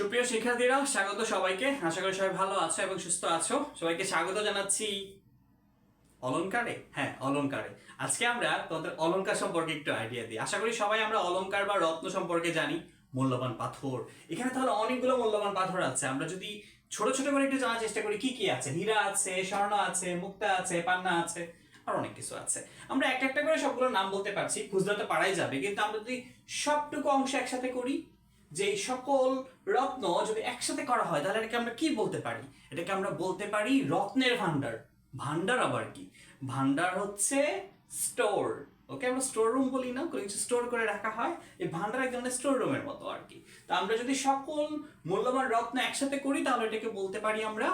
সুপ্রিয় শিক্ষার্থীরা, স্বাগত সবাইকে। আশা করি সবাই ভালো আছো এবং সুস্থ আছো। সবাইকে স্বাগত জানাচ্ছি অলংকারে? হ্যাঁ অলংকারে। আজকে আমরা তোমাদের অলংকার সম্পর্কে একটু আইডিয়া দিই। আশা করি সবাই আমরা অলংকার বা রত্ন সম্পর্কে জানি। মূল্যবান পাথর। এখানে তাহলে অনেকগুলো মূল্যবান পাথর আছে। আমরা যদি ছোট ছোট করে একটু জানার চেষ্টা করি, কি কি আছে? হীরা আছে, স্বর্ণ আছে, মুক্তা আছে, পান্না আছে, আর অনেক কিছু আছে। আমরা একটা একটা করে সবগুলো নাম বলতে পারছি। খুঁজলে তো পারাই যাবে, কিন্তু আমরা যদি সবটুকু অংশ একসাথে করি যে সকল রত্ন যদি একসাথে করা হয়, তাহলে এটাকে আমরা কি বলতে পারি? এটাকে আমরা বলতে পারি রত্নের ভান্ডার ভান্ডার আবার কি? ভান্ডার হচ্ছে স্টোর। ওকে, আমরা স্টোর রুম বলি না, কোনো কিছু স্টোর করে রাখা হয়, এই ভান্ডার এক ধরনের স্টোর রুমের মতো আর কি। তা আমরা যদি সকল মূল্যবান রত্ন একসাথে করি, তাহলে এটাকে বলতে পারি আমরা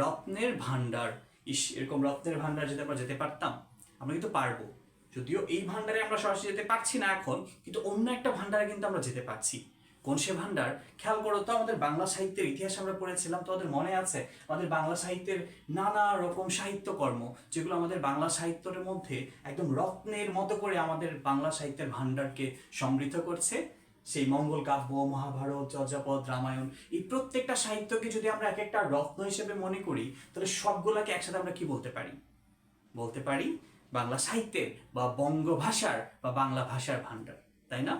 রত্নের ভান্ডার ইস, এরকম রত্নের ভান্ডার যদি আমরা যেতে পারতাম, আমরা কিন্তু পারব। যদিও এই ভান্ডারে আমরা সরাসরি যেতে পারছি না এখন, কিন্তু অন্য একটা ভান্ডারে কিন্তু আমরা যেতে পারছি। কোন সে ভান্ডার? খেয়াল করো তো, আমাদের বাংলা সাহিত্যের ইতিহাস আমরা পড়েছিলাম, তো আমাদের মনে আছে, আমাদের বাংলা সাহিত্যের নানা রকম সাহিত্যকর্ম, যেগুলো আমাদের বাংলা সাহিত্যের মধ্যে একদম রত্নের মতো করে আমাদের বাংলা সাহিত্যের ভান্ডারকে সমৃদ্ধ করছে। সেই মঙ্গল কাব্য, মহাভারত চর্যাপদ রামায়ণ, এই প্রত্যেকটা সাহিত্যকে যদি আমরা এক একটা রত্ন হিসেবে মনে করি, তাহলে সবগুলাকে একসাথে আমরা কি বলতে পারি? বলতে পারি বাংলা সাহিত্যের বা বঙ্গ ভাষার বা বাংলা ভাষার ভান্ডার, তাই না?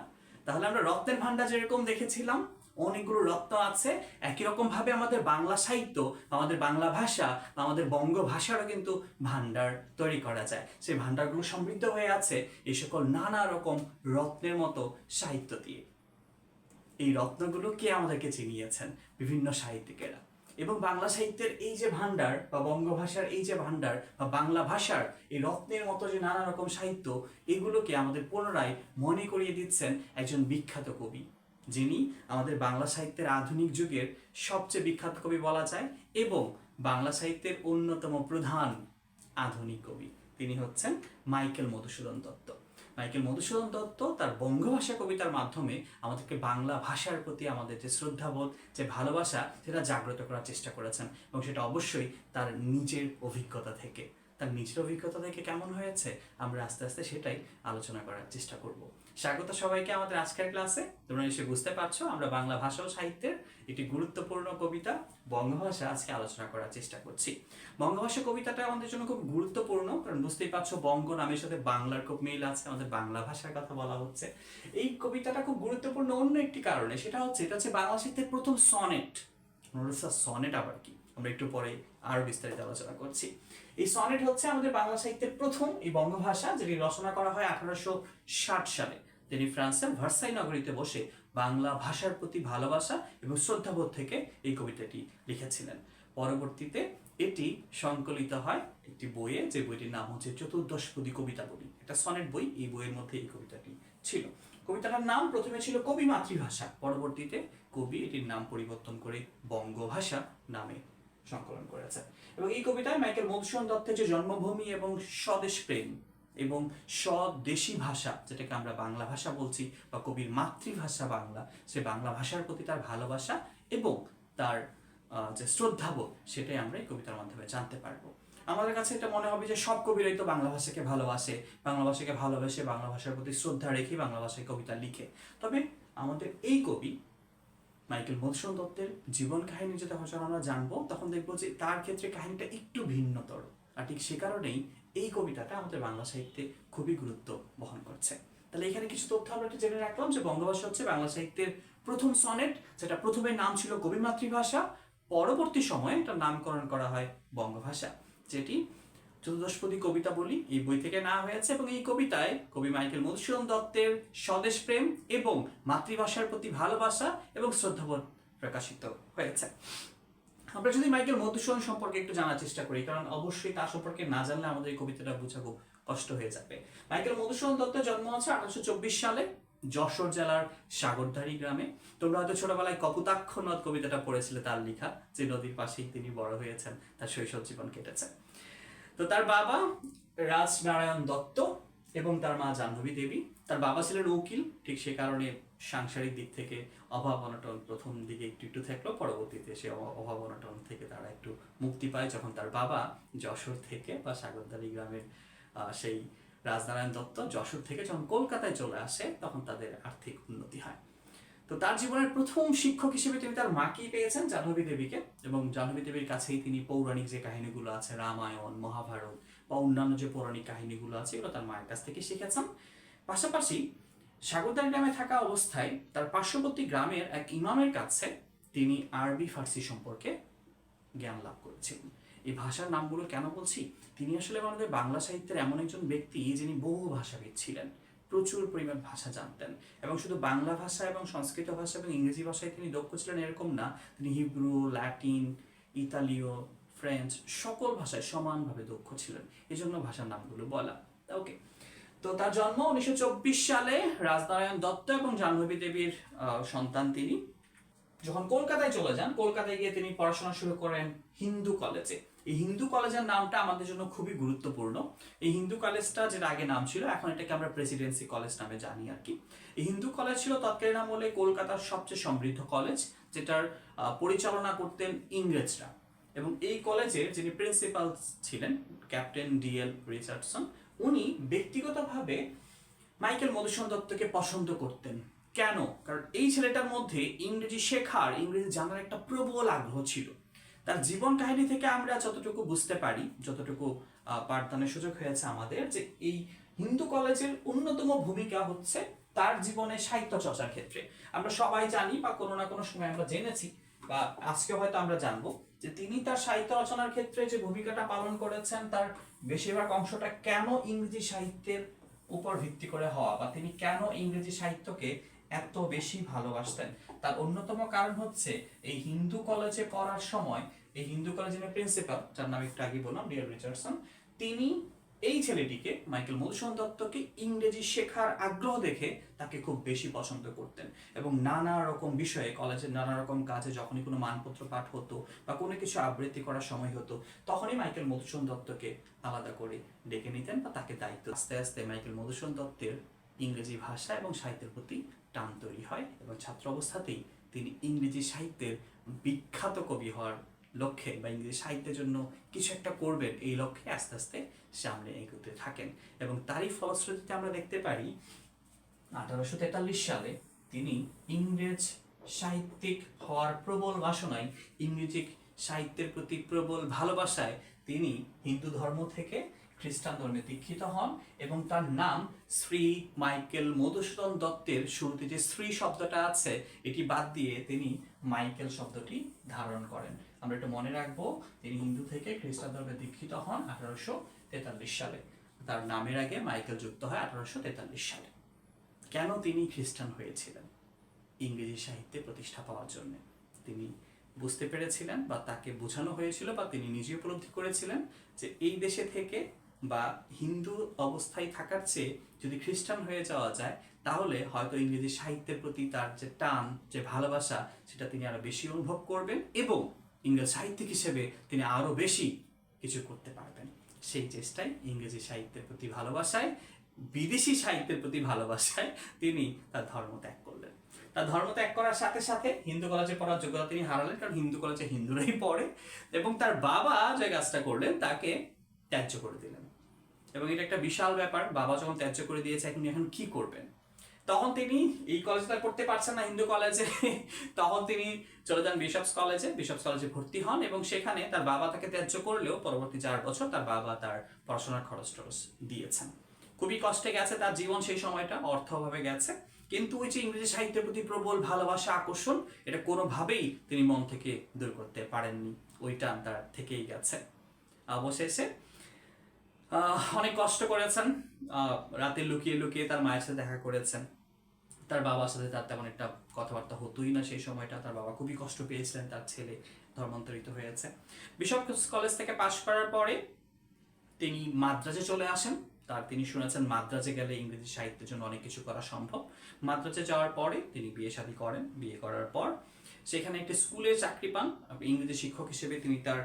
তাহলে আমরা রত্নের ভান্ডার যেরকম দেখেছিলাম, অনেকগুলো রত্ন আছে, একই রকম ভাবে আমাদের বাংলা সাহিত্য আমাদের বাংলা ভাষা আমাদের বঙ্গ ভাষারও কিন্তু ভান্ডার তৈরি করা যায়। সেই ভান্ডারগুলো সমৃদ্ধ হয়ে আছে এই সকল নানা রকম রত্নের মতো সাহিত্য দিয়ে। এই রত্নগুলো কে আমাদেরকে চিনিয়েছেন? বিভিন্ন সাহিত্যিকেরা। এবং বাংলা সাহিত্যের এই যে ভান্ডার বা বঙ্গভাষার এই যে ভান্ডার বা বাংলা ভাষার এই রত্নের মতো যে নানা রকম সাহিত্য, এগুলোকে আমাদের পুনরায় মনে করিয়ে দিচ্ছেন একজন বিখ্যাত কবি, যিনি আমাদের বাংলা সাহিত্যের আধুনিক যুগের সবচেয়ে বিখ্যাত কবি বলা যায় এবং বাংলা সাহিত্যের অন্যতম প্রধান আধুনিক কবি। তিনি হচ্ছেন মাইকেল মধুসূদন দত্ত। মাইকেল মধুসূদন দত্ত তার বঙ্গভাষা কবিতার মাধ্যমে আমাদেরকে বাংলা ভাষার প্রতি আমাদের যে শ্রদ্ধাবোধ, যে ভালোবাসা, সেটা জাগ্রত করার চেষ্টা করেছেন এবং সেটা অবশ্যই তার নিজের অভিজ্ঞতা থেকে। তার নিজের অভিজ্ঞতা থেকে কেমন হয়েছে? আমরা আস্তে আস্তে সেটাই আলোচনা করার চেষ্টা করব। স্বাগত সবাইকে আমাদের আজকের ক্লাসে। তোমরা নিশ্চয়ই বুঝতে পারছ, আমরা বাংলা ভাষা ও সাহিত্যের একটি গুরুত্বপূর্ণ কবিতা বঙ্গভাষা আজকে আলোচনা করার চেষ্টা করছি। বঙ্গভাষা কবিতাটা আমাদের জন্য খুব গুরুত্বপূর্ণ, কারণ বুঝতেই পারছ বঙ্গ নামের সাথে বাংলার খুব মিল আছে, আমাদের বাংলা ভাষার কথা বলা হচ্ছে। এই কবিতাটা খুব গুরুত্বপূর্ণ অন্য একটি কারণে, সেটা হচ্ছে, এটা হচ্ছে বাংলা সাহিত্যের প্রথম সনেট। সনেট আবার কি? আমরা একটু পরে আরও বিস্তারিত আলোচনা করছি। এই সনেট হচ্ছে আমাদের বাংলা সাহিত্যের প্রথম এই বঙ্গভাষা, যেটি রচনা করা হয় আঠারোশো ষাট সালে। তিনি ফ্রান্সের ভার্সাই নগরীতে বসে বাংলা ভাষার প্রতি ভালোবাসা এবং শ্রদ্ধাবোধ থেকে এই কবিতাটি লিখেছিলেন। পরবর্তীতে এটি সংকলিত হয় একটি বইয়ে, যে বইটির নাম হচ্ছে চতুর্দশপদী কবিতা বলি এটা সনেট বই, এই বইয়ের মধ্যে এই কবিতাটি ছিল। কবিতাটার নাম প্রথমে ছিল কবি মাতৃভাষা। পরবর্তীতে কবি এটির নাম পরিবর্তন করে বঙ্গভাষা নামে সংকলন করেছে। এবং এই কবিতায় মাইকেল মধুসূদন দত্তের যে জন্মভূমি এবং স্বদেশ প্রেম এবং স্বদেশী ভাষা, যেটাকে আমরা বাংলা ভাষা বলছি বা কবির মাতৃভাষা বাংলা, সে বাংলা ভাষার প্রতি তার ভালোবাসা এবং তার যে শ্রদ্ধাবোধ সেটাই আমরা এই কবিতার মাধ্যমে জানতে পারব। আমাদের কাছে এটা মনে হবে যে সব কবিরাই তো বাংলা ভাষাকে ভালোবাসে। বাংলা ভাষাকে ভালোবাসে বাংলা ভাষার প্রতি শ্রদ্ধা রেখে বাংলা ভাষায় কবিতা লিখে। তবে আমাদের এই কবি, মাইকেল মধুসূদন দত্তের জীবন কাহিনী যেটা যখন আমরা জানব, তখন দেখব যে তার ক্ষেত্রে কাহিনীটা একটু ভিন্নতর। আর ঠিক সে কারণেই এই কবিতাটা আমাদের বাংলা সাহিত্যে খুবই গুরুত্ব বহন করছে। তাহলে এখানে কিছু তথ্য আমরা একটু জেনে রাখলাম যে বঙ্গভাষা হচ্ছে বাংলা সাহিত্যের প্রথম সনেট, যেটা প্রথমে নাম ছিল কবি মাতৃভাষা, পরবর্তী সময়ে এটার নামকরণ করা হয় বঙ্গভাষা, যেটি চতুর্দশপদী কবিতা বলি, এই বই থেকে নেওয়া হয়েছে এবং এই কবিতায় কবি মাইকেল মধুসূদন দত্তের স্বদেশ প্রেম এবং মাতৃভাষার প্রতি ভালোবাসা এবং শ্রদ্ধাবোধ প্রকাশিত হয়েছে। আমরা যদি মাইকেল মধুসূদন সম্পর্কে একটু জানার চেষ্টা করি, কারণ অবশ্যই তার সম্পর্কে না জানলে আমাদের এই কবিতাটা বোঝা খুব কষ্ট হয়ে যাবে। মাইকেল মধুসূদন দত্তের জন্ম হচ্ছে আঠারোশো চব্বিশ সালে যশোর জেলার সাগরধারী গ্রামে। তোমরা হয়তো ছোটবেলায় কপুতাক্ষ নদ কবিতাটা পড়েছিলে তার লেখা, যে নদীর পাশেই তিনি বড় হয়েছেন, তার শৈশব জীবন কেটেছে। তো তার বাবা রাজনারায়ণ দত্ত এবং তার মা জাহ্নবী দেবী। তার বাবা ছিলেন উকিল, ঠিক সে কারণে সাংসারিক দিক থেকে অভাব অনটন প্রথম দিকে একটু একটু থাকলেও পরবর্তীতে সে অভাব অনটন থেকে তারা একটু মুক্তি পায়। যখন তার বাবা যশোর থেকে বা সাগরদারি গ্রামের সেই রাজনারায়ণ দত্ত যশোর থেকে যখন কলকাতায় চলে আসে, তখন তাদের আর্থিক উন্নতি হয়। তো তার জীবনের প্রথম শিক্ষক হিসেবে তিনি তার মাকেই পেয়েছেন, জাহ্নবী দেবীকে। এবং জাহ্নবী দেবীর কাছেই তিনি পৌরাণিক যে কাহিনীগুলো আছে, রামায়ণ, মহাভারত বা অন্যান্য যে পৌরাণিক কাহিনীগুলো আছে, এগুলো তার মায়ের কাছ থেকে শিখেছেন। পাশাপাশি সাগরদান গ্রামে থাকা অবস্থায় তার পার্শ্ববর্তী গ্রামের এক ইমামের কাছে তিনি আরবি ফার্সি সম্পর্কে জ্ঞান লাভ করেছিলেন এই ভাষার নামগুলো কেন বলছি? তিনি আসলে আমাদের বাংলা সাহিত্যের এমন একজন ব্যক্তি যিনি বহু ভাষাবিদ ছিলেন। প্রচুর পরিমাণ ভাষা জানতেন এবং শুধু বাংলা ভাষা এবং সংস্কৃত ভাষা এবং ইংরেজি ভাষায় তিনি দক্ষ ছিলেন এরকম না। তিনি হিব্রু, ল্যাটিন, ইতালীয়, ফ্রেঞ্চ সকল ভাষায় সমানভাবে দক্ষ ছিলেন। এই জন্য ভাষার নামগুলো বলা। ওকে তো তার জন্ম উনিশশো চব্বিশ সালে রাজনারায়ণ দত্ত এবং জাহ্নবী দেবীর সন্তান তিনি। যখন কলকাতায় চলে যান, কলকাতায় গিয়ে তিনি পড়াশোনা শুরু করেন হিন্দু কলেজে। এই হিন্দু কলেজের নামটা আমাদের জন্য খুবই গুরুত্বপূর্ণ। এই হিন্দু কলেজটা যেটা আগে নাম ছিল, এখন এটাকে আমরা প্রেসিডেন্সি কলেজ নামে জানি আর কি। এই হিন্দু কলেজ ছিল তৎকালীন আমলে কলকাতার সবচেয়ে সমৃদ্ধ কলেজ, যেটার পরিচালনা করতেন ইংরেজরা। এবং এই কলেজের যিনি প্রিন্সিপাল ছিলেন, ক্যাপ্টেন ডিএল রিচার্ডসন উনি ব্যক্তিগতভাবে মাইকেল মধুসূদন দত্তকে পছন্দ করতেন। কেন? কারণ এই ছেলেটার মধ্যে ইংরেজি শেখার, ইংরেজি জানার একটা প্রবল আগ্রহ ছিল। তার জীবন কাহিনী থেকে আমরা যতটুকু বুঝতে পারি, যতটুকু পাঠদানের সুযোগ হয়েছে আমাদের, যে এই হিন্দু কলেজের অন্যতম ভূমিকা হচ্ছে তার জীবনে সাহিত্য চর্চার ক্ষেত্রে। আমরা সবাই জানি বা কোনো না কোনো সময় আমরা জেনেছি বা আজকে হয়তো আমরা জানব যে তিনি তার সাহিত্য রচনার ক্ষেত্রে যে ভূমিকাটা পালন করেছেন, তার বেশিরভাগ অংশটা কেন ইংরেজি সাহিত্যের উপর ভিত্তি করে হওয়া বা তিনি কেন ইংরেজি সাহিত্যকে এত বেশি ভালোবাসতেন? তার অন্যতম কারণ হচ্ছে এই হিন্দু কলেজে পড়ার সময়, এই হিন্দু কলেজের প্রিন্সিপাল যার নাম একটু আগে বললাম ডিয়ার রিচার্ডসন তিনি এই ছেলেটিকে মাইকেল মধুসূদন দত্তকে ইংরেজি শেখার আগ্রহ দেখে তাকে খুব বেশি পছন্দ করতেন এবং নানা রকম বিষয়ে, কলেজের নানা রকম কাজে যখনই কোনো মানপত্র পাঠ হতো বা কোনো কিছু আবৃত্তি করার সময় হতো, তখনই মাইকেল মধুসূদন দত্তকে আলাদা করে ডেকে নিতেন বা তাকে দায়িত্ব আস্তে আস্তে মাইকেল মধুসূদন দত্তের ইংরেজি ভাষা এবং সাহিত্যের প্রতি টান তৈরি হয় এবং ছাত্র অবস্থাতেই তিনি ইংরেজি সাহিত্যের বিখ্যাত কবি হওয়ার লক্ষ্যে বা ইংরেজি সাহিত্যের জন্য কিছু একটা করবেন, এই লক্ষ্যে আস্তে আস্তে সামনে এগোতে থাকেন। এবং তারই ফলশ্রুতিতে আমরা দেখতে পারি, আঠারোশো তেতাল্লিশ সালে তিনি ইংরেজ সাহিত্যিক হওয়ার প্রবল বাসনায়, ইংরেজি সাহিত্যের প্রতি প্রবল ভালোবাসায় তিনি হিন্দু ধর্ম থেকে খ্রিস্টান ধর্মে দীক্ষিত হন এবং তার নাম শ্রী মাইকেল মধুসূদন দত্তের শুরুতে যে শ্রী শব্দটা আছে, এটি বাদ দিয়ে তিনি মাইকেল শব্দটি ধারণ করেন। আমরা একটু মনে রাখব, তিনি হিন্দু থেকে খ্রিস্টান ধর্মে দীক্ষিত হন আঠারোশো তেতাল্লিশ সালে। তার নামের আগে মাইকেল যুক্ত হয় আঠারোশো তেতাল্লিশ সালে। কেন তিনি খ্রিস্টান হয়েছিলেন? ইংরেজি সাহিত্যে প্রতিষ্ঠা পাওয়ার জন্য। তিনি বুঝতে পেরেছিলেন বা তাকে বোঝানো হয়েছিল বা তিনি নিজে উপলব্ধি করেছিলেন যে এই দেশে থেকে বা হিন্দু অবস্থায় থাকার চেয়ে যদি খ্রিস্টান হয়ে যাওয়া যায় তাহলে হয়তো ইংরেজি সাহিত্যের প্রতি তার যে টান, যে ভালোবাসা, সেটা তিনি আরও বেশি অনুভব করবেন এবং ইংরেজ সাহিত্যিক হিসেবে তিনি আরও বেশি কিছু করতে পারবেন। সেই চেষ্টায় ইংরেজি সাহিত্যের প্রতি ভালোবাসায়, বিদেশি সাহিত্যের প্রতি ভালোবাসায় তিনি তার ধর্ম ত্যাগ করলেন। তার ধর্ম ত্যাগ করার সাথে সাথে হিন্দু কলেজে পড়ার যোগ্যতা তিনি হারালেন, কারণ হিন্দু কলেজে হিন্দুরাই পড়ে এবং তার বাবা যে কাজটা করলেন, তাকে ত্যায্য করে দিলেন। এবং এটা একটা বিশাল ব্যাপার, বাবা যখন ত্যায্য করে দিয়েছে, এখন এখন কি করবেন? তখন তিনি এই কলেজে তার করতে পারছেন না হিন্দু কলেজে তখন তিনি চলে যান বিশপস কলেজে বিশপস কলেজে ভর্তি হন এবং সেখানে তার বাবা তাকে ত্যায্য করলেও পরবর্তী চার বছর তার বাবা তার পড়াশোনার খরচ টরচ দিয়েছেন। খুবই কষ্টে গেছে তার জীবন সেই সময়টা অর্থ অভাবে গেছে। কিন্তু ওই যে ইংরেজি সাহিত্যের প্রতি প্রবল ভালোবাসা, আকর্ষণ, এটা কোনোভাবেই তিনি মন থেকে দূর করতে পারেননি। ওইটা তার থেকেই গেছে। অবশেষে অনেক কষ্ট করেছেন। রাতে লুকিয়ে লুকিয়ে তার মায়ের সাথে দেখা করেছেন। তার বাবার সাথে তার তেমন একটা কথাবার্তা হতোই না সেই সময়টা। তার বাবা খুবই কষ্ট পেয়েছিলেন, তার ছেলে ধর্মান্তরিত হয়েছে। বিশপ কলেজ থেকে পাশ করার পরে তিনি মাদ্রাজে চলে আসেন। তার তিনি শুনেছেন, মাদ্রাজে গেলে ইংরেজি সাহিত্যের জন্য অনেক কিছু করা সম্ভব। মাদ্রাজে যাওয়ার পরে তিনি বিয়ে শাদী করেন। বিয়ে করার পর সেখানে একটি স্কুলে চাকরি পান। ইংরেজি শিক্ষক হিসেবে তিনি তার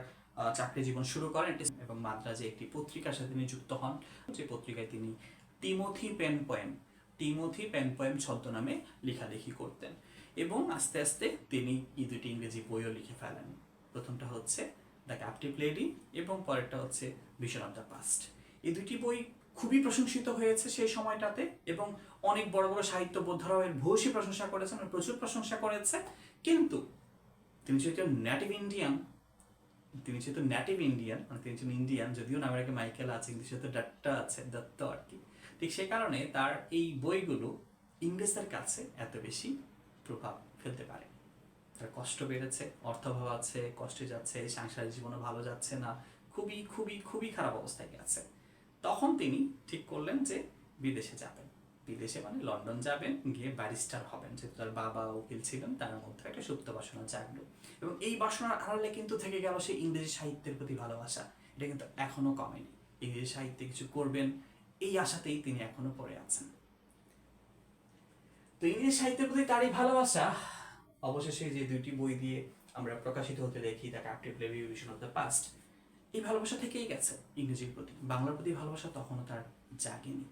চাকরি জীবন শুরু করেন এবং মাদ্রাজে একটি পত্রিকার সাথে তিনি যুক্ত হন। যে পত্রিকায় তিনি Timothy Penpoem Timothy Penpoem ছদ্মনামে লেখালেখি করতেন এবং আস্তে আস্তে তিনি এই দুটি ইংরেজি বইও লিখে ফেলেন। প্রথমটা হচ্ছে দ্য ক্যাপটিভ লেডি এবং পরেরটা হচ্ছে ভিশন অফ দ্য পাস্ট। এই দুটি বই খুবই প্রশংসিত হয়েছে সেই সময়টাতে এবং অনেক বড় বড় সাহিত্য বোদ্ধারাও এর ভূয়সী প্রশংসা করেছেন, প্রচুর প্রশংসা করেছে। কিন্তু তিনি যেহেতু নেটিভ ইন্ডিয়ান তিনি যেহেতু নেটিভ ইন্ডিয়ান মানে তিনি যেহেতু ইন্ডিয়ান যদিও আগে মাইকেল আছে, কিন্তু সেহেতু ডাট্টা আছে দত্ত আর কি। ঠিক সে কারণে তার এই বইগুলো ইংরেজদের কাছে এত বেশি প্রভাব ফেলতে পারে। তার কষ্ট বেড়েছে অর্থভাব আছে, কষ্টে যাচ্ছে, সাংসারিক জীবনে ভালো যাচ্ছে না, খুবই খুবই খুবই খারাপ অবস্থায় গেছে। তখন তিনি ঠিক করলেন যে বিদেশে যাবেন। বিদেশে মানে লন্ডন যাবেন, গিয়ে ব্যারিস্টার হবেন। যেহেতু তার বাবা উকিল ছিলেন, তার মধ্যে একটা সুপ্ত বাসনা জাগলো। এবং এই বাসনার আড়ালে কিন্তু থেকে গেল সেই ইংরেজি সাহিত্যের প্রতি ভালোবাসা। এটা কিন্তু এখনও কমেনি। ইংরেজি সাহিত্যে কিছু করবেন, এই আশাতেই তিনি এখনও পড়ে আছেন। তো ইংরেজি সাহিত্যের প্রতি তার এই ভালোবাসা, অবশেষে যে দুইটি বই দিয়ে আমরা প্রকাশিত হতে দেখি, the captive revision of the past, এই ভালোবাসা থেকেই গেছে ইংরেজির প্রতি। বাংলার প্রতি ভালোবাসা তখনও তার জাগেনি।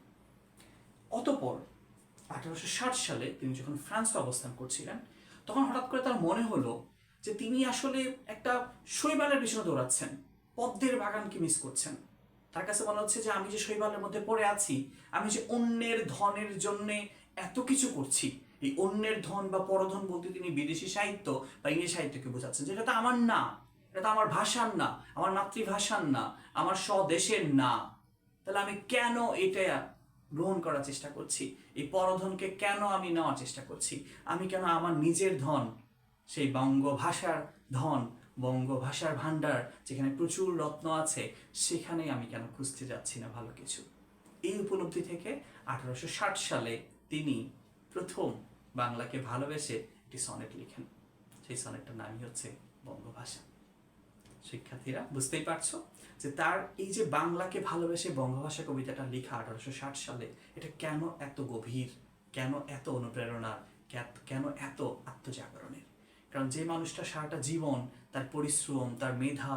অতপর আঠারোশো ষাট সালে তিনি যখন ফ্রান্সে অবস্থান করছিলেন, তখন হঠাৎ করে তার মনে হলো যে তিনি আসলে একটা শৈবালের পিছনে দৌড়াচ্ছেন, পদ্মের বাগানকে মিস করছেন। তার কাছে মনে হচ্ছে যে আমি যে শৈবালের মধ্যে পড়ে আছি, আমি যে অন্যের ধনের জন্য এত কিছু করছি, এই অন্যের ধন বা পরধন বলতে তিনি বিদেশি সাহিত্য বা ইংরেজি সাহিত্যকে বোঝাচ্ছেন যেটা তো আমার না, এটা তো আমার ভাষার না, আমার মাতৃভাষার না, আমার স্বদেশের না। তাহলে আমি কেন এটা গ্রহণ করার চেষ্টা করছি। এই পরধনকে কেন আমি নেওয়ার চেষ্টা করছি? আমি কেন আমার নিজের ধন, সেই বঙ্গভাষার ধন, বঙ্গভাষার ভাণ্ডার, যেখানে প্রচুর রত্ন আছে সেখানে আমি কেন খুঁজতে যাচ্ছি না ভালো কিছু? এই উপলব্ধি থেকে আঠারোশো ষাট সালে তিনি প্রথম বাংলাকে ভালোবেসে একটি সনেট লিখেন। সেই সনেটটার নামই হচ্ছে বঙ্গভাষা। শিক্ষার্থীরা, বুঝতেই পারছ? যে তার এই যে বাংলাকে ভালোবেসে বঙ্গভাষা কবিতাটা লেখা আঠারোশো ষাট সালে, এটা কেন এত গভীর? কেন এত অনুপ্রেরণার কেন এত আত্মজাগরণের? কারণ যে মানুষটা সারাটা জীবন তার পরিশ্রম, তার মেধা,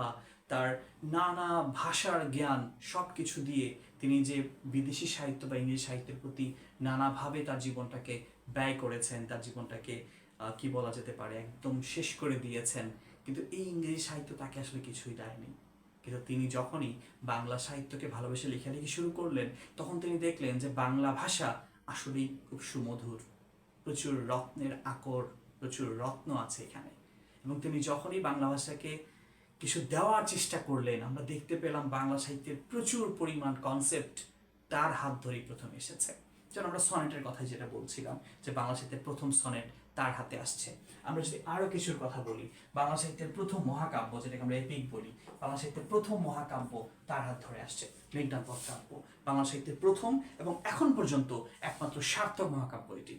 তার নানা ভাষার জ্ঞান সব কিছু দিয়ে তিনি যে বিদেশি সাহিত্য বা ইংরেজি সাহিত্যের প্রতি নানাভাবে তার জীবনটাকে ব্যয় করেছেন, তার জীবনটাকে কি বলা যেতে পারে, একদম শেষ করে দিয়েছেন, কিন্তু এই ইংরেজি সাহিত্য তাকে আসলে কিছুই দেয়নি। কিন্তু তিনি যখনই বাংলা সাহিত্যকে ভালোবেসে লেখালেখি শুরু করলেন, তখন তিনি দেখলেন যে বাংলা ভাষা আসলেই খুব সুমধুর। প্রচুর রত্নের আকর, প্রচুর রত্ন আছে এখানে। এবং তিনি যখনই বাংলা ভাষাকে কিছু দেওয়ার চেষ্টা করলেন, আমরা দেখতে পেলাম বাংলা সাহিত্যের প্রচুর পরিমাণ কনসেপ্ট তার হাত ধরেই প্রথম এসেছে। যেন আমরা সনেটের কথা যেটা বলছিলাম, যে বাংলা সাহিত্যের প্রথম সনেট তার হাতে আসছে। আমরা যদি আরও কিছুর কথা বলি বাংলা সাহিত্যের প্রথম মহাকাব্য, যেটাকে আমরা এপিক বলি বাংলা সাহিত্যের প্রথম মহাকাব্য তার হাত ধরে আসছে। মেঘনাথ বধ কাব্য বাংলা সাহিত্যের প্রথম এবং এখন পর্যন্ত একমাত্র সার্থক মহাকাব্য এটি।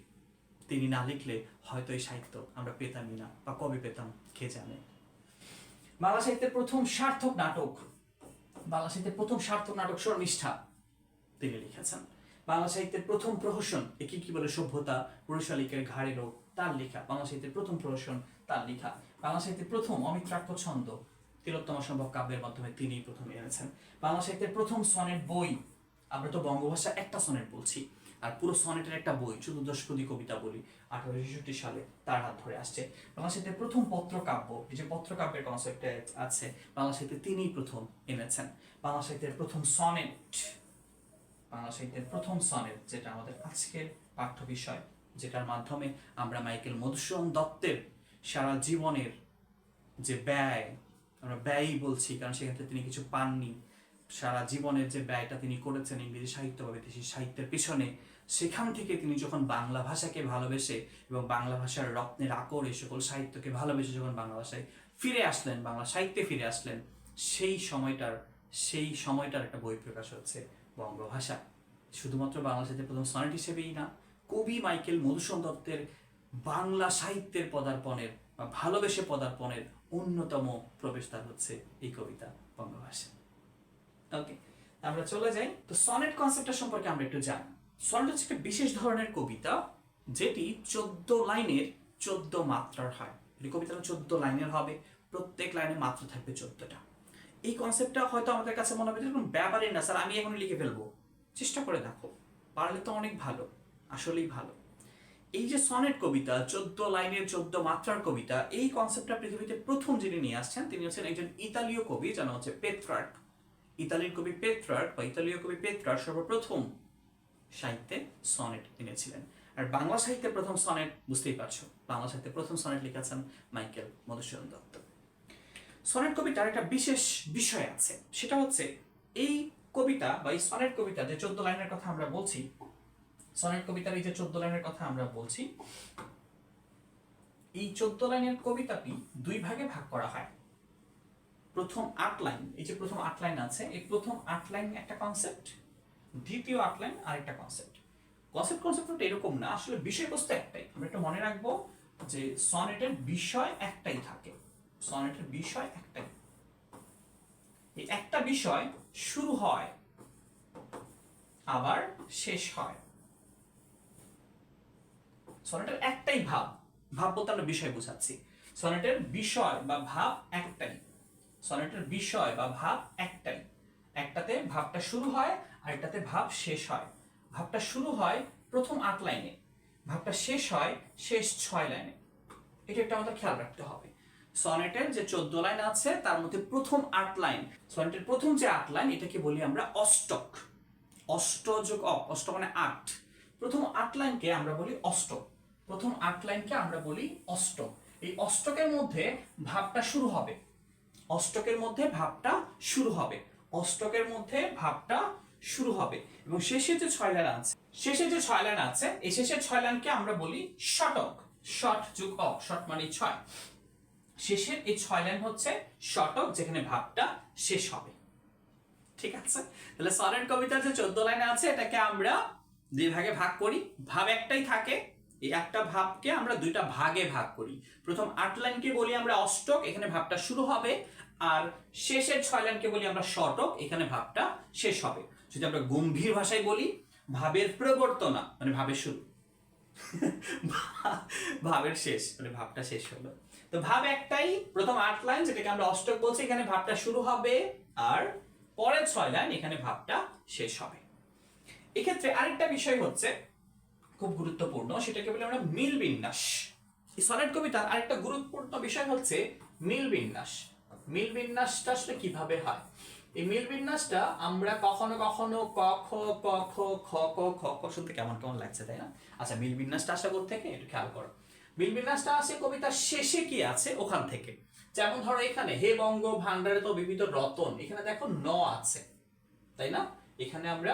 তিনি না লিখলে হয়তো এই সাহিত্য আমরা পেতামই না বা কবে পেতাম, কে জানে? বাংলা সাহিত্যের প্রথম সার্থক নাটক বাংলা সাহিত্যের প্রথম সার্থক নাটক শর্মিষ্ঠা তিনি লিখেছেন। বাংলা সাহিত্যের প্রথম প্রহসন একে কি বলে সভ্যতা পুরুষালিকের ঘাড়ে রোগ তার লেখা। বাংলা সাহিত্যের প্রথম প্রহসন, তার লেখা। বাংলা সাহিত্যের প্রথম অমিত্রাক্ষ ছন্দ, তিলোত্তম সম্ভব কাব্যের মাধ্যমে তিনি প্রথম এনেছেন। বাংলা সাহিত্যের প্রথম সনেট বই, আমরা তো বঙ্গভাষা একটা সনেট বলছি, আর পুরো সনেটের একটা বই, চতুর্দশপদী কবিতা বলি, আঠারোশো ছেষট্টি সালে তার হাত ধরে আসছে। বাংলা সাহিত্যের প্রথম পত্রকাব্য, এই যে পত্রকাব্যের কনসেপ্ট আছে, বাংলা সাহিত্যে তিনিই প্রথম এনেছেন। বাংলা সাহিত্যের প্রথম সনেট বাংলা সাহিত্যের প্রথম সনেট যেটা আমাদের আজকের পাঠ্য বিষয়, যেটার মাধ্যমে আমরা মাইকেল মধুসূদন দত্তের সারা জীবনের যে ব্যয়, আমরা ব্যয়ই বলছি, কারণ সেক্ষেত্রে তিনি কিছু পাননি। সারা জীবনের যে ব্যয়টা তিনি করেছেন ইংরেজি সাহিত্য বা বিদেশি সাহিত্যের পিছনে, সেখান থেকে তিনি যখন বাংলা ভাষাকে ভালোবেসে এবং বাংলা ভাষার রত্নের আকর এই সকল সাহিত্যকে ভালোবেসে যখন বাংলা ভাষায় ফিরে আসলেন, বাংলা সাহিত্যে ফিরে আসলেন, সেই সময়টার সেই সময়টার একটা বই প্রকাশ হচ্ছে। বঙ্গভাষা। শুধুমাত্র বাংলা সাহিত্যের প্রথম সনেট হিসেবেই না, কবি মাইকেল মধুসূদন দত্তের বাংলা সাহিত্যের পদার্পণের বা ভালোবেসে পদার্পণের অন্যতম প্রবেশদ্বার হচ্ছে এই কবিতা বঙ্গভাষা। ওকে আমরা চলে যাই। তো সনেট কনসেপ্টটা সম্পর্কে আমরা একটু জানি। সনেট হচ্ছে একটা বিশেষ ধরনের কবিতা যেটি চোদ্দ লাইনের চোদ্দ মাত্রার হয়। কবিতাটা চোদ্দ লাইনের হবে, প্রত্যেক লাইনে মাত্রা থাকবে চোদ্দটা। এই কনসেপ্টটা হয়তো আমাদের কাছে মনে হবে এরকম ব্যাপারই না, স্যার, আমি এখন লিখে ফেলব। চেষ্টা করে দেখো, পারলে তো অনেক ভালো, আসলেই ভালো। এই যে সনেট কবিতা, চোদ্দ লাইনের চোদ্দ মাত্রার কবিতা, এই কনসেপ্টটা পৃথিবীতে প্রথম যিনি নিয়ে আসছেন, তিনি হচ্ছেন একজন ইতালীয় কবি, যার নাম হচ্ছে পেট্রার্ক ইতালির কবি পেত্রার বা ইতালীয় কবি পেত্রার সর্বপ্রথম সাহিত্যে সনেট এনেছিলেন। আর বাংলা সাহিত্যে প্রথম সনেট, বুঝতেই পারছ, বাংলা সাহিত্যে প্রথম সনেট লিখেছেন মাইকেল মধুসূদন দত্ত। সনেট কবিতার একটা বিশেষ বিষয় আছে। সেটা হচ্ছে এই কবিতা বা এই সনেট কবিতা যে চোদ্দ লাইনের কথা আমরা বলছি, সনেট কবিতার এই যে চোদ্দ লাইনের কথা আমরা বলছি, এই চোদ্দ লাইনের কবিতাটি দুই ভাগে ভাগ করা হয়। প্রথম আট লাইন, এই যে প্রথম আট লাইন আছে, এই প্রথম আট লাইন একটা কনসেপ্ট দ্বিতীয় আট লাইন আরেকটা কনসেপ্ট কনসেপ্ট কনসেপ্ট এরকম না, আসলে বিষয়বস্তু একটাই। আমরা একটু মনে রাখব যে সনেটের বিষয় একটাই থাকে। সনেটের বিষয় একটাই। এই একটা বিষয় শুরু হয়, আবার শেষ হয়। সনেটের একটাই ভাব ভাব বলতে আমরা বিষয় বোঝাচ্ছি। সনেটের বিষয় বা ভাব একটাই। সনেটের বিষয় বা ভাব একটাই। একটাতে ভাবটা শুরু হয় আর একটাতে ভাব শেষ হয়। ভাবটা শুরু হয় প্রথম আট লাইনে। ভাবটা শেষ হয় শেষ ছয় লাইনে। এটা একটা আমাদের খেয়াল রাখতে হবে। সনেটের যে চোদ্দ লাইন আছে, তার মধ্যে প্রথম আট লাইন। সনেটের প্রথম যে আট লাইন, এটাকে বলি আমরা অষ্টক। অষ্ট যোগ অ অষ্ট মানে আট। প্রথম আট লাইনকে আমরা বলি অষ্টক প্রথম আট লাইনকে আমরা বলি অষ্টক এই অষ্টকের মধ্যে ভাবটা শুরু হবে। অষ্টকের মধ্যে ভাবটা শুরু হবে। অষ্টকের মধ্যে ভাবটা শুরু হবে। এবং শেষে যে ছয় লাইন আছে, শেষে যে ছয় লাইন আছে, এই শেষের ছয় লাইনকে আমরা বলি শটক শট যুগ অ শট মানে ছয়। শেষের এই ছয় লাইন হচ্ছে শটক যেখানে ভাবটা শেষ হবে। ঠিক আছে? তাহলে সরেন কবিতার যে চোদ্দ লাইন আছে, এটাকে আমরা দুই ভাগে ভাগ করি। ভাব একটাই থাকে, এই একটা ভাবকে আমরা দুইটা ভাগে ভাগ করি। প্রথম আট লাইনকে বলি আমরা অষ্টক, এখানে ভাবটা শুরু হবে। আর শেষের ছয় লাইনকে বলি আমরা শতক, এখানে ভাবটা শেষ হবে। যদি আমরা গম্ভীর ভাষায় বলি, ভাবের প্রবর্তনা মানে ভাবের শুরু। ভাবের শেষ মানে ভাবটা শেষ হলো। তো ভাব একটাই, প্রথম আট লাইন যেটাকে আমরা অষ্টক বলছি, এখানে ভাবটা শুরু হবে আর পরের ছয় লাইন এখানে ভাবটা শেষ হবে। এক্ষেত্রে আরেকটা বিষয় হচ্ছে, খুব গুরুত্বপূর্ণ, সেটাকে বলে আমরা মিল বিন্যাস। সনেট কবিতার আরেকটা গুরুত্বপূর্ণ বিষয় হচ্ছে মিল বিন্যাস। মিল বিন্যাসটা আসলে কীভাবে হয়? এই মিল বিন্যাসটা আমরা কখনো কখনো ক, খ ক, খ খ খ ক শুনতে কেমন কেমন লাগছে, তাই না? আচ্ছা মিল বিন্যাসটা আসা থেকে, একটু খেয়াল করো। মিল আছে, কবিতার শেষে কি আছে? ওখান থেকে। যেমন ধরো এখানে, হে বঙ্গ ভান্ডারে তো বিবিধ রতন। এখানে দেখো ন আছে, তাই না? এখানে আমরা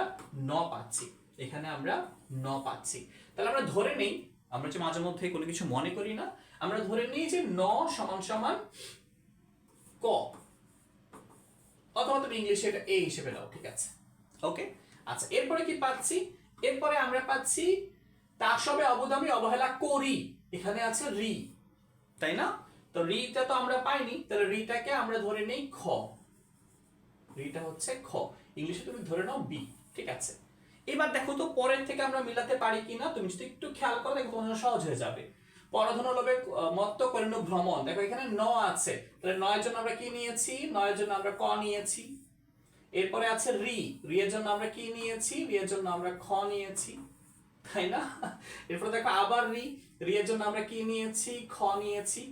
ন পাচ্ছি, এখানে আমরা ন পাচ্ছি। তাহলে আমরা ধরে নেই, আমরা যে মাঝে মধ্যে কোনো কিছু মনে করি না, আমরা ধরে নিই যে ন সমান সমান ক। অথবা তুমি ইংলিশে এটা এ হিসেবে নাও, ঠিক আছে? ওকে? আচ্ছা এরপরে কি পাচ্ছি? এরপরে আমরা পাচ্ছি তা সবে অবদামি অবহেলা করি। এখানে আছে রি, তাই না? তো রিটা তো আমরা পাইনি, তাহলে রিটাকে আমরা ধরে নেই খ। রিটা হচ্ছে খ। ইংলিশে তুমি ধরে নাও বি, ঠিক আছে? এবার দেখো তো পরের থেকে আমরা মিলাতে পারি কিনা, তুমি যদি একটু খেয়াল করো, দেখো সহজ হয়ে যাবে। পরাধন লোভে মত্ত করিন ভ্রমণ। দেখো এখানে ন আছে, তাহলে নয়ের জন্য আমরা কি নিয়েছি? নয়ের জন্য আমরা ক নিয়েছি। এরপরে আছে রি রি এর জন্য আমরা কি নিয়েছি? রি এর জন্য আমরা খ নিয়েছি। তাই না? এরপরে দেখো আবার রি রি এর জন্য আমরা কি নিয়েছি? খ নিয়েছি।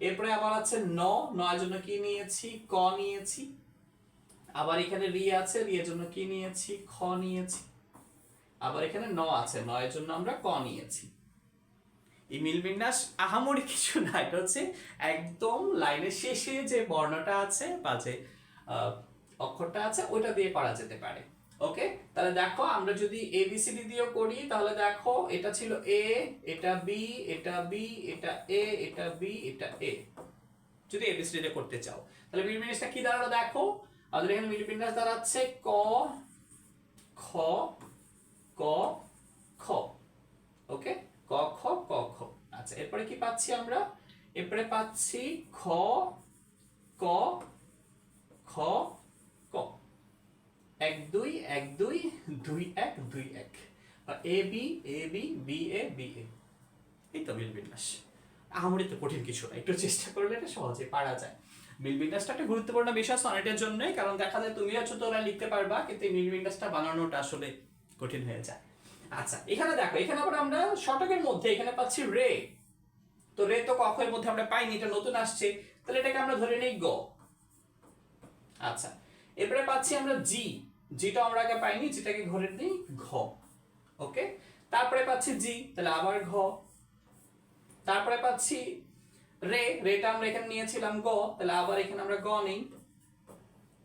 এরপরে আবার আছে ন নয়ের জন্য কি নিয়েছি? ক নিয়েছি। আবার এখানে রি আছে, রি এর জন্য কি নিয়েছি? খ নিয়েছি। আবার এখানে ন আছে নয়ের জন্য আমরা ক নিয়েছি। এই মিল বিন্যাস আহামরি কিছু না, এটা হচ্ছে একদম লাইনের শেষে যে বর্ণটা আছে বা যে অক্ষরটা আছে, ওইটা দিয়ে করা যেতে পারে। ওকে তাহলে দেখো, আমরা যদি এ বি সি ডি দিয়েও করি, তাহলে দেখো, এটা ছিল এ এটা বি এটা বি এটা এ এটা বি এটা এ যদি এ বি সি ডি করতে চাও। তাহলে মিল বিন্যাসটা কি দাঁড়াল দেখো? আমাদের এখানে মিল বিন্যাস দাঁড়াচ্ছে ক, খ ক, খ। ওকে ক, খ ক, খ। আচ্ছা এরপরে কি পাচ্ছি আমরা? এরপরে পাচ্ছি খ, ক, খ এক দুই এক দুই দুই এক দুই এক। A B A B B A B A. এই তো মিল বিন্যাস। আহামরি তো কঠিন কিছু না, একটু চেষ্টা করলে এটা সহজে পারা যায়। মিল বিন্যাসটা একটা গুরুত্বপূর্ণ বিষয় সনেটের জন্যই, কারণ দেখা যায় তুমি হচ্ছে তোরা লিখতে পারবা, কিন্তু মিল বিন্যাসটা বানানোটা আসলে কঠিন হয়ে যায়। আচ্ছা এখানে দেখো, এখানে আবার আমরা শতকের মধ্যে এখানে পাচ্ছি রে। তো রে তো কখের মধ্যে আমরা পাইনি, এটা নতুন আসছে। তাহলে এটাকে আমরা ধরে নেই গ। আচ্ছা এরপরে পাচ্ছি আমরা জি। জিটা আমরা আগে পাইনি, যেটাকে ঘরে দিই ঘ। ওকে তারপরে পাচ্ছি জি, তাহলে আবার ঘ। তারপরে পাচ্ছি রে, রেটা আমরা এখানে নিয়েছিলাম গ, তাহলে আবার এখানে আমরা গ নেই।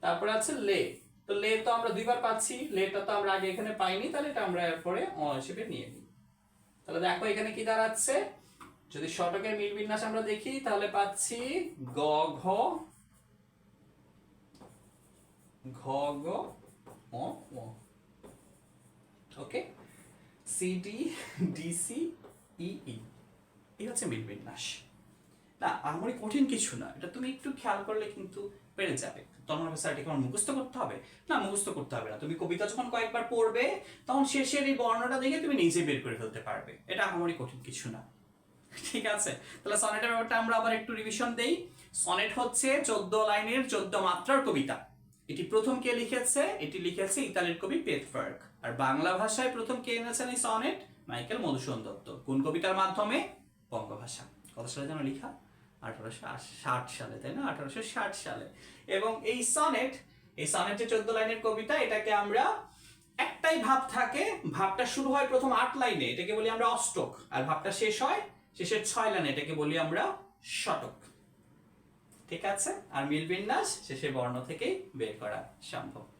তারপরে আছে লে। তো লে তো আমরা দুইবার পাচ্ছি, লেটা তো আমরা আগে এখানে পাইনি, তাহলে এটা আমরা এরপরে অ হিসেবে নিয়ে নিই। তাহলে দেখো এখানে কি দাঁড়াচ্ছে, যদি শতকের মিল বিন্যাস আমরা দেখি, তাহলে পাচ্ছি গ, ঘ। ঘ গ অ ও okay C D D C E E এই হচ্ছে মিল বিন্যাস না আমার কঠিন কিছু না। এটা তুমি একটু খেয়াল করলে কিন্তু পেরে যাবে। তোমার স্যারটি তোমার মুখস্থ করতে হবে? না, মুখস্থ করতে হবে না। তুমি কবিতা যখন কয়েকবার পড়বে, তখন শেষের এই বর্ণটা দেখে তুমি নিজে বের করে ফেলতে পারবে। এটা আমারই কঠিন কিছু না। ঠিক আছে? তাহলে সনেটের ব্যাপারটা আমরা আবার একটু রিভিশন দেই। সনেট হচ্ছে চোদ্দ লাইনের চোদ্দ মাত্রার কবিতা। এটি প্রথম কে লিখেছে? এটি লিখেছে ইতালির কবি পেটফার্ক আর বাংলা ভাষায় প্রথম কে এনেছেন এই সনেট? মাইকেল মধুসূদন দত্ত। কোন কবিতার মাধ্যমে? বঙ্গভাষা। কত সালে যেন লেখা? আঠারোশো ষাট সালে, তাই না? আঠারোশো ষাট সালে। এবং এই সনেট, এই সনেটে চোদ্দ লাইনের কবিতা, এটাকে আমরা একটাই ভাব থাকে, ভাবটা শুরু হয় প্রথম আট লাইনে। এটাকে বলি আমরা অষ্টক। আর ভাবটা শেষ হয়, শেষের ছয় লাইনে। এটাকে বলি আমরা শতক। ঠিক আছে? আর মিল বিন্যাস শেষের বর্ণ থেকেই বের করা সম্ভব।